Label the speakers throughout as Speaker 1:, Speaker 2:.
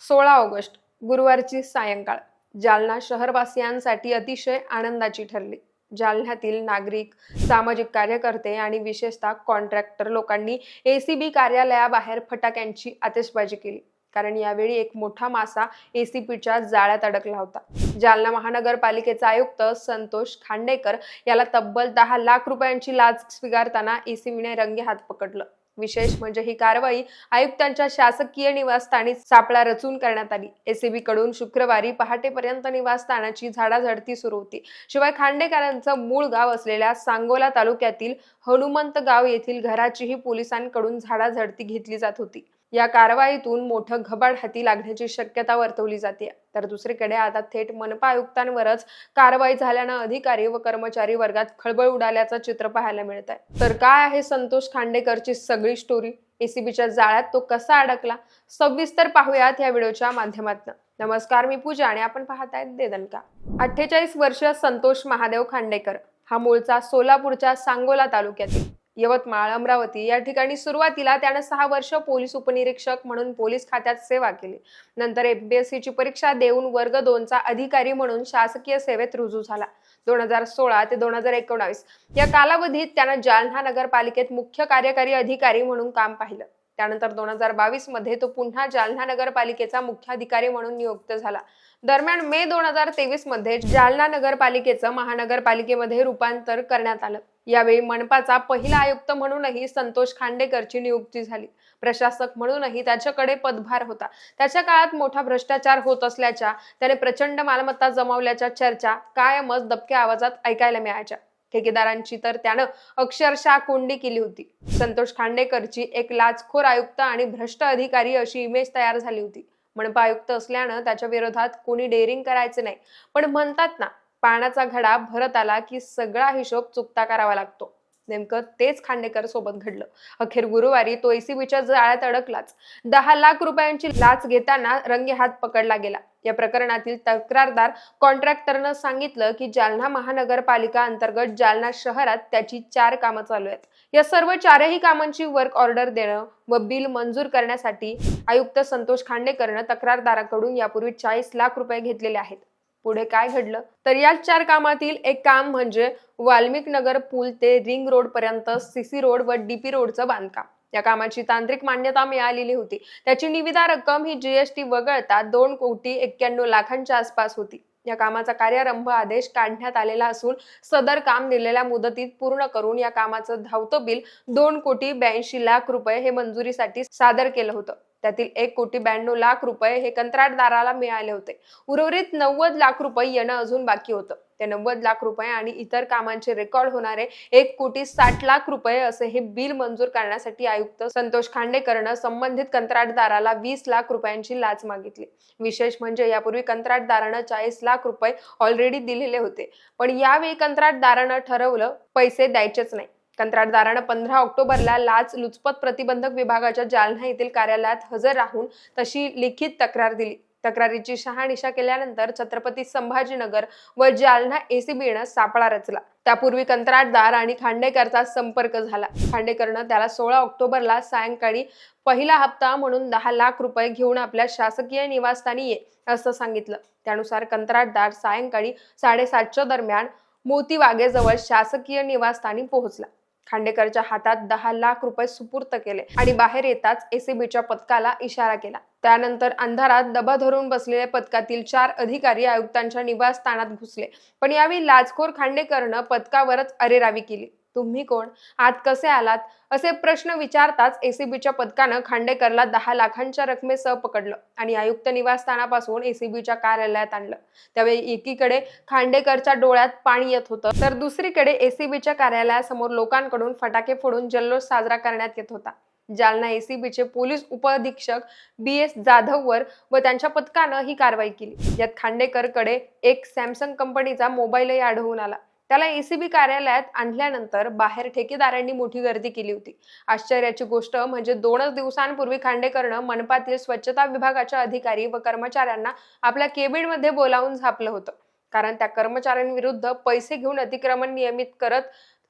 Speaker 1: सोळा ऑगस्ट गुरुवारची सायंकाळ. जालना शहरवासियांसाठी अतिशय आनंदाची ठरली. जालन्यातील नागरिक सामाजिक कार्यकर्ते आणि विशेषतः कॉन्ट्रॅक्टर लोकांनी एसीबी कार्यालयाबाहेर फटाक्यांची आतिषबाजी केली. कारण यावेळी एक मोठा मासा एसीपीच्या जाळ्यात अडकला होता. जालना महानगरपालिकेचा आयुक्त संतोष खांडेकर याला तब्बल दहा लाख रुपयांची लाच स्वीकारताना एसीबीने रंगे हात पकडलं. विशेष म्हणजे ही कारवाई आयुक्तांच्या शासकीय निवासस्थानी सापळा रचून करण्यात आली. एसीबी कडून शुक्रवारी पहाटेपर्यंत निवासस्थानाची झाडाझडती सुरू होती. शिवाय खांडेकरांचं मूळ गाव असलेल्या सांगोला तालुक्यातील हनुमंत गाव येथील घराचीही पोलिसांकडून झाडाझडती घेतली जात होती. या कारवाईतून मोठं घबाड हाती लागण्याची शक्यता वर्तवली जाते. तर दुसरीकडे आता थेट मनपा आयुक्तांवरच कारवाई झाल्यानं अधिकारी व कर्मचारी वर्गात खळबळ उडाल्याचं चित्र पाहायला मिळत आहे तर काय आहे संतोष खांडेकरची सगळी स्टोरी एसीबीच्या जाळ्यात तो कसा अडकला? सविस्तर पाहूयात या व्हिडिओच्या माध्यमातून. नमस्कार मी पूजा आणि आपण पाहत आहेत देदनका अठ्ठेचाळीस वर्ष संतोष महादेव खांडेकर हा मूळचा सोलापूरच्या सांगोला तालुक्यातील यवतमाळ अमरावती या ठिकाणी सुरुवातीला त्यानं सहा वर्ष पोलीस उपनिरीक्षक म्हणून पोलीस खात्यात सेवा केली. नंतर एमपीएससीची परीक्षा देऊन वर्ग दोनचा अधिकारी म्हणून शासकीय सेवेत रुजू झाला. दोन हजार सोळा ते दोन हजार एकोणावीस या कालावधीत त्यानं जालना नगरपालिकेत मुख्य कार्यकारी अधिकारी म्हणून काम पाहिलं. त्यानंतर दोन हजार बावीसमध्ये तो पुन्हा जालना नगरपालिकेचा मुख्याधिकारी म्हणून नियुक्त झाला. दरम्यान मे दोन हजार तेवीसमध्ये जालना नगरपालिकेचं महानगरपालिकेमध्ये रूपांतर करण्यात आलं. यावेळी मनपाचा पहिला आयुक्त म्हणूनही संतोष खांडेकरची नियुक्ती झाली. प्रशासक म्हणूनही त्याच्याकडे पदभार होता. त्याच्या काळात मोठा भ्रष्टाचार होत असल्याच्या त्याने प्रचंड मालमत्ता जमावल्याच्या चर्चा कायमच दबक्या आवाजात ऐकायला मिळायच्या. ठेकेदारांची तर त्यानं अक्षरशः कोंडी केली होती. संतोष खांडेकरची एक लाचखोर आयुक्त आणि भ्रष्ट अधिकारी अशी इमेज तयार झाली होती. मनपा आयुक्त असल्यानं त्याच्या विरोधात कोणी डेअरिंग करायचे नाही. पण म्हणतात ना पाण्याचा घडा भरत आला की सगळा हिशोब चुकता करावा लागतो. नेमकं तेच खांडेकर सोबत घडलं. अखेर गुरुवारी तो एसीबीच्या जाळ्यात अडकलाच. दहा लाख रुपयांची लाच घेताना रंगे हात पकडला गेला. या प्रकरणातील तक्रारदार कॉन्ट्रॅक्टरनं सांगितलं की जालना महानगरपालिका अंतर्गत जालना शहरात त्याची चार कामं चालू आहेत. या सर्व चारही कामांची वर्क ऑर्डर देणं व बिल मंजूर करण्यासाठी आयुक्त संतोष खांडेकरनं तक्रारदाराकडून यापूर्वी चाळीस लाख रुपये घेतलेले आहेत. पुढे काय घडलं? तर या चार कामातील एक काम म्हणजे वाल्मिक नगर पूल ते रिंग रोड पर्यंत सीसी रोड व डीपी रोडचं बांधकाम. या कामाची तांत्रिक मान्यता मिळालेली होती. त्याची निविदा रक्कम ही जीएसटी वगळता दोन कोटी एक्क्याण्णव लाखांच्या आसपास होती. या कामाचा कार्यारंभ आदेश काढण्यात आलेला असून सदर काम दिलेल्या मुदतीत पूर्ण करून या कामाचं धावतं बिल दोन कोटी ब्याऐंशी लाख रुपये हे मंजुरीसाठी सादर केलं होतं. त्यातील एक कोटी ब्याण्णव लाख रुपये हे कंत्राटदाराला मिळाले होते. उर्वरित नव्वद लाख रुपये येणं अजून बाकी होतं. ते नव्वद लाख रुपये आणि इतर कामांचे रेकॉर्ड होणारे एक कोटी साठ लाख रुपये असे हे बिल मंजूर करण्यासाठी आयुक्त संतोष खांडेकरनं संबंधित कंत्राटदाराला वीस लाख रुपयांची लाच मागितली. विशेष म्हणजे यापूर्वी कंत्राटदारानं चाळीस लाख रुपये ऑलरेडी दिलेले होते. पण यावेळी कंत्राटदारानं ठरवलं पैसे द्यायचेच नाही. कंत्राटदारानं पंधरा ऑक्टोबरला लाच लुचपत प्रतिबंधक विभागाच्या जालना येथील कार्यालयात हजर राहून तशी लिखित तक्रार दिली. तक्रारीची शहानिशा केल्यानंतर छत्रपती संभाजीनगर व जालना एसीबीनं सापळा रचला. त्यापूर्वी कंत्राटदार आणि खांडेकरचा संपर्क झाला. खांडेकरनं त्याला सोळा ऑक्टोबरला सायंकाळी पहिला हप्ता म्हणून दहा लाख रुपये घेऊन आपल्या शासकीय निवासस्थानी ये असं सांगितलं. त्यानुसार कंत्राटदार सायंकाळी साडेसातच्या दरम्यान मोतीवागेजवळ शासकीय निवासस्थानी पोहोचला. खांडेकरच्या हातात दहा लाख रुपये सुपूर्त केले आणि बाहेर येताच एसीबीच्या पथकाला इशारा केला. त्यानंतर अंधारात दबा धरून बसलेल्या पथकातील चार अधिकारी आयुक्तांच्या निवासस्थानात घुसले. पण यावेळी लाचखोर खांडेकरनं पथकावरच अरेरावी केली. तुम्ही कोण? आत कसे आलात? असे प्रश्न विचारताच एसीबीच्या पथकानं खांडेकरला दहा लाखांच्या रकमेसह पकडलं आणि आयुक्त निवासस्थानापासून एसीबीच्या कार्यालयात आणलं. त्यावेळी एकीकडे खांडेकरच्या डोळ्यात पाणी येत होतं तर दुसरीकडे एसीबीच्या कार्यालयासमोर लोकांकडून फटाके फोडून जल्लोष साजरा करण्यात येत होता. जालना एसीबीचे पोलीस उपअधीक्षक बी एस जाधववर व त्यांच्या पथकानं ही कारवाई केली. यात खांडेकरकडे एक सॅमसंग कंपनीचा मोबाईलही आढळून आला. त्याला एसीबी कार्यालयात आणल्यानंतर बाहेर ठेकेदारांनी मोठी गर्दी केली होती. आश्चर्याची गोष्ट म्हणजे दोनच दिवसांपूर्वी खांडेकरनं मनपातील स्वच्छता विभागाच्या अधिकारी व कर्मचाऱ्यांना आपल्या केबिनमध्ये बोलावून झापलं होतं. कारण त्या कर्मचाऱ्यांविरुद्ध पैसे घेऊन अतिक्रमण नियमित करत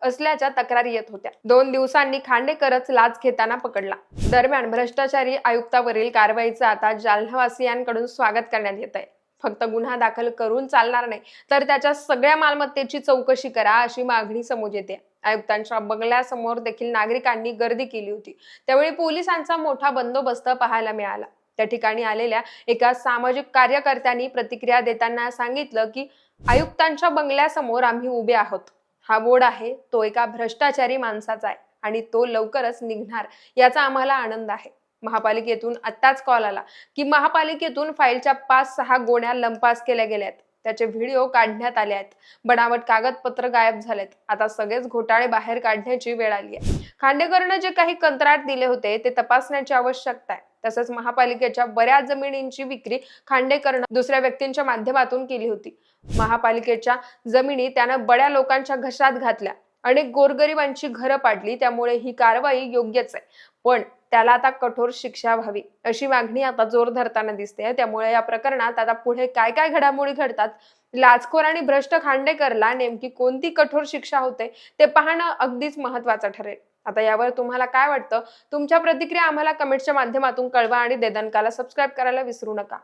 Speaker 1: असल्याच्या तक्रारी येत होत्या. दोन दिवसांनी खांडेकरच लाच घेताना पकडला. दरम्यान भ्रष्टाचारी आयुक्तावरील कारवाईचं आता जालनावासियांकडून स्वागत करण्यात येत आहे फक्त गुन्हा दाखल करून चालणार नाही. तर त्याच्या सगळ्या मालमत्तेची चौकशी करा अशी मागणी समोर येते. आयुक्तांच्या बंगल्यासमोर देखील नागरिकांनी गर्दी केली होती. त्यावेळी पोलिसांचा मोठा बंदोबस्त पाहायला मिळाला. त्या ठिकाणी आलेल्या एका सामाजिक कार्यकर्त्यांनी प्रतिक्रिया देताना सांगितलं की आयुक्तांच्या बंगल्यासमोर आम्ही उभे आहोत. हा बोर्ड आहे तो एका भ्रष्टाचारी माणसाचा आहे आणि तो लवकरच निघणार. याचा आम्हाला आनंद आहे. महापालिकेतून आत्ताच कॉल आला. की महापालिकेतून फाईलच्या पाच सहा गोण्या लंपास केल्या गेल्या आहेत त्याचे व्हिडिओ काढण्यात आले आहेत. बनावट कागदपत्र गायब झालेत. आता सगळेच घोटाळे बाहेर काढण्याची वेळ आली आहे. खांडेकरनं जे काही कंत्राट दिले होते ते तपासण्याची आवश्यकता आहे. तसंच महापालिकेच्या बऱ्याच जमिनींची विक्री खांडेकरनं दुसऱ्या व्यक्तींच्या माध्यमातून केली होती. महापालिकेच्या जमिनी त्यानं बड्या लोकांच्या घशात घातल्या. अनेक गोरगरिबांची घरं पाडली त्यामुळे ही कारवाई योग्यच आहे. पण त्याला आता कठोर शिक्षा व्हावी अशी मागणी आता जोर धरताना दिसते त्यामुळे या प्रकरणात आता पुढे काय काय घडामोडी घडतात लाचखोर आणि भ्रष्ट खांडेकरला नेमकी कोणती कठोर शिक्षा होते ते पाहणं अगदीच महत्वाचं ठरेल. आता यावर तुम्हाला काय वाटतं? तुमच्या प्रतिक्रिया आम्हाला कमेंटच्या माध्यमातून कळवा आणि देदनकाला सबस्क्राईब करायला विसरू नका.